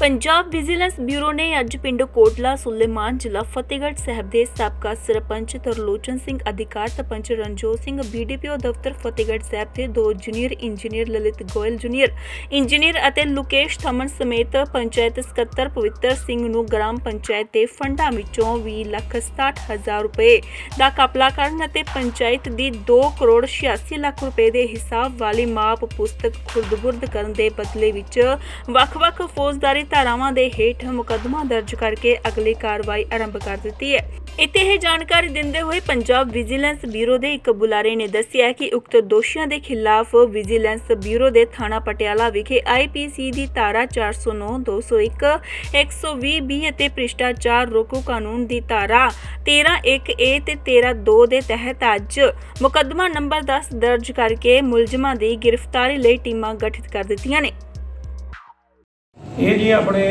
Punjab vigilance bureau ਨੇ ਅੱਜ ਪਿੰਡ ਕੋਟਲਾ, ਸੁਲੇਮਾਨ ਜ਼ਿਲ੍ਹਾ ਫਤਿਹਗੜ੍ਹ ਸਾਹਿਬ ਦੇ ਸਾਬਕਾ ਸਰਪੰਚ ਤਰਲੋਚਨ ਸਿੰਘ ਅਧਿਕਾਰ ਸਰਪੰਚ ਰਣਜੋਤ ਸਿੰਘ ਬੀਡੀਪੀਓ ਦਫ਼ਤਰ ਫਤਿਹਗੜ੍ਹ ਸਾਹਿਬ ਦੇ ਦੋ junior engineer Lalit Goyal junior, engineer ਅਤੇ ਮੁਕੇਸ਼ ਥਮਨ ਸਮੇਤ ਪੰਚਾਇਤ ਸਕੱਤਰ ਪਵਿੱਤਰ ਸਿੰਘ ਨੂੰ ਗ੍ਰਾਮ ਪੰਚਾਇਤ ਦੇ ਫੰਡਾਂ ਵਿੱਚੋਂ 20 ਲੱਖ 67 ਹਜ਼ਾਰ ਰੁਪਏ ਦਾ ਕਪਲਾ ਕਰਨ ਅਤੇ ਪੰਚਾਇਤ ਦੀ 2 ਕਰੋੜ 86 ਲੱਖ ਰੁਪਏ ਦੇ ਹਿਸਾਬ ਵਾਲੀ ਮਾਪ ਪੁਸਤਕ ਖੁਰਦ-ਬੁਰਦ ਕਰਨ ਦੇ ਬਦਲੇ ਵਿੱਚ ਵੱਖ-ਵੱਖ ਫੌਜਦਾਰੀ ਧਾਰਾਵਾਂ ਦੇ ਹੇਠ ਮੁਕੱਦਮਾ ਦਰਜ ਕਰਕੇ ਅਗਲੀ ਕਾਰਵਾਈ ਆਰੰਭ ਕਰ ਦਿੱਤੀ ਹੈ। ਇੱਥੇ ਇਹ ਜਾਣਕਾਰੀ ਦਿੰਦੇ ਹੋਏ ਪੰਜਾਬ ਵਿਜੀਲੈਂਸ ਬਿਊਰੋ ਦੇ ਇੱਕ ਬੁਲਾਰੇ ਨੇ ਦੱਸਿਆ ਕਿ ਉਕਤ ਦੋਸ਼ੀਆਂ ਦੇ ਖਿਲਾਫ ਵਿਜੀਲੈਂਸ ਬਿਊਰੋ ਦੇ ਥਾਣਾ ਪਟਿਆਲਾ ਵਿਖੇ ਆਈਪੀਸੀ ਦੀ ਧਾਰਾ 409 201 120 ਬੀ ਅਤੇ ਭ੍ਰਿਸ਼ਟਾਚਾਰ ਰੋਕੂ ਕਾਨੂੰਨ ਦੀ ਧਾਰਾ 13 1 ਏ ਤੇ 13 2 ਦੇ ਤਹਿਤ ਅੱਜ ਮੁਕੱਦਮਾ ਨੰਬਰ 10 ਦਰਜ ਕਰਕੇ ਮੁਲਜ਼ਮਾਂ ਦੀ ਗ੍ਰਿਫਤਾਰੀ ਲਈ ਟੀਮਾਂ ਗਠਿਤ ਕਰ ਦਿੱਤੀਆਂ ਨੇ। ਇਹ ਜੀ ਆਪਣੇ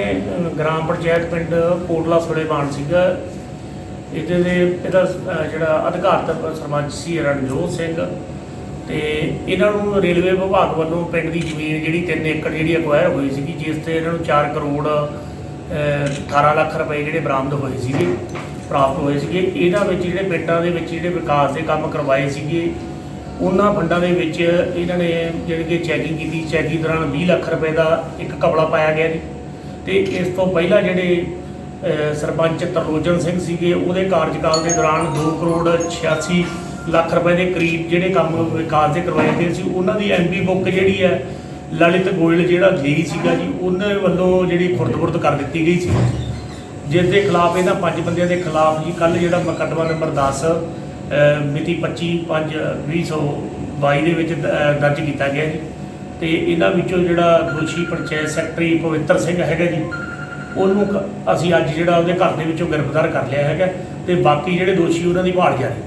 ਗ੍ਰਾਮ ਪੰਚਾਇਤ ਪਿੰਡ ਕੋਟਲਾ ਸੁਲੇਮਾਨ ਸੀਗਾ। ਇਹਦੇ ਦੇ ਇਹਦਾ ਜਿਹੜਾ ਅਧਿਕਾਰਤ ਸਰਪੰਚ ਸੀ ਰਣਜੋਤ ਸਿੰਘ। ਤੇ ਇਹਨਾਂ ਨੂੰ ਰੇਲਵੇ ਵਿਭਾਗ ਵੱਲੋਂ ਪਿੰਡ ਦੀ ਜ਼ਮੀਨ ਜਿਹੜੀ 3 ਏਕੜ ਜਿਹੜੀ ਅਕਵਾਇਰ ਹੋਈ ਸੀਗੀ ਜਿਸ ਤੇ ਇਹਨਾਂ ਨੂੰ 4 ਕਰੋੜ ਅਹ, 18 ਲੱਖ ਰੁਪਏ ਜਿਹੜੇ ਬਰਾਮਦ ਹੋਏ ਸੀਗੇ ਪ੍ਰਾਪਤ ਹੋਏ ਸੀਗੇ। ਇਹਨਾਂ ਵਿੱਚ ਜਿਹੜੇ ਪਿੰਡਾਂ ਦੇ ਵਿੱਚ ਜਿਹੜੇ ਵਿਕਾਸ ਦੇ ਕੰਮ ਕਰਵਾਏ ਸੀਗੇ ਉਹਨਾਂ ਫੰਡਾਂ ਦੇ ਵਿੱਚ ਇਹਨਾਂ ਨੇ ਜਿਹੜੀ ਕਿ ਚੈਕਿੰਗ ਕੀਤੀ ਚੈਕਿੰਗ ਦੌਰਾਨ 20 ਲੱਖ ਰੁਪਏ ਦਾ ਇੱਕ ਕਪੜਾ ਪਾਇਆ ਗਿਆ ਜੀ। ਤੇ ਇਸ ਤੋਂ ਪਹਿਲਾਂ ਜਿਹੜੇ ਸਰਪੰਚ ਤਰਲੋਚਨ ਸਿੰਘ ਸੀਗੇ, ਉਹਦੇ ਕਾਰਜਕਾਲ ਦੇ ਦੌਰਾਨ 2 ਕਰੋੜ 86 ਲੱਖ ਰੁਪਏ ਦੇ ਕਰੀਬ ਜਿਹੜੇ ਕੰਮ ਵਿਕਾਸ ਦੇ ਕਰਵਾਏ ਗਏ ਸੀ, ਉਹਨਾਂ ਦੀ ਐਮਪੀ ਬੁੱਕ ਜਿਹੜੀ ਹੈ, ਲਲਿਤ ਗੋਇਲ ਜਿਹੜਾ ਲਈ ਸੀਗਾ ਜੀ ਉਹਨਾਂ ਵੱਲੋਂ ਜਿਹੜੀ ਖੁਰਦ-ਬੁਰਦ ਕਰ ਦਿੱਤੀ ਗਈ ਸੀ। ਜਿਸ ਦੇ ਖਿਲਾਫ ਇਹਨਾਂ ਪੰਜ ਬੰਦਿਆਂ ਦੇ ਖਿਲਾਫ ਜੀ ਕੱਲ ਜਿਹੜਾ ਮੁਕੱਦਮਾ ਨੰਬਰ 10 ਅਹ, ਮਿਤੀ 25/5/2022 ਦੇ ਵਿੱਚ ਦਰਜ ਕੀਤਾ ਗਿਆ ਜੀ। ਤੇ ਇਹਨਾਂ ਵਿੱਚੋਂ ਜਿਹੜਾ ਦੋਸ਼ੀ ਪੰਚਾਇਤ ਸੈਕਟਰੀ ਪਵਿੱਤਰ ਸਿੰਘ ਹੈਗਾ ਜੀ ਉਹਨੂੰ ਅਸੀਂ ਅੱਜ ਜਿਹੜਾ ਉਹਦੇ ਘਰ ਦੇ ਵਿੱਚੋਂ ਗ੍ਰਿਫਤਾਰ ਕਰ ਲਿਆ ਹੈਗਾ ਤੇ ਬਾਕੀ ਜਿਹੜੇ ਦੋਸ਼ੀ ਉਹਨਾਂ ਦੀ ਭਾਲ ਜਾਰੀ ਹੈ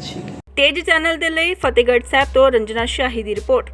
ਜੀ। ਤੇਜ ਚੈਨਲ ਦੇ ਲਈ ਫਤਿਹਗੜ੍ਹ ਸਾਹਿਬ ਤੋਂ ਰੰਜਨਾ ਸ਼ਾਹੀ ਦੀ ਰਿਪੋਰਟ।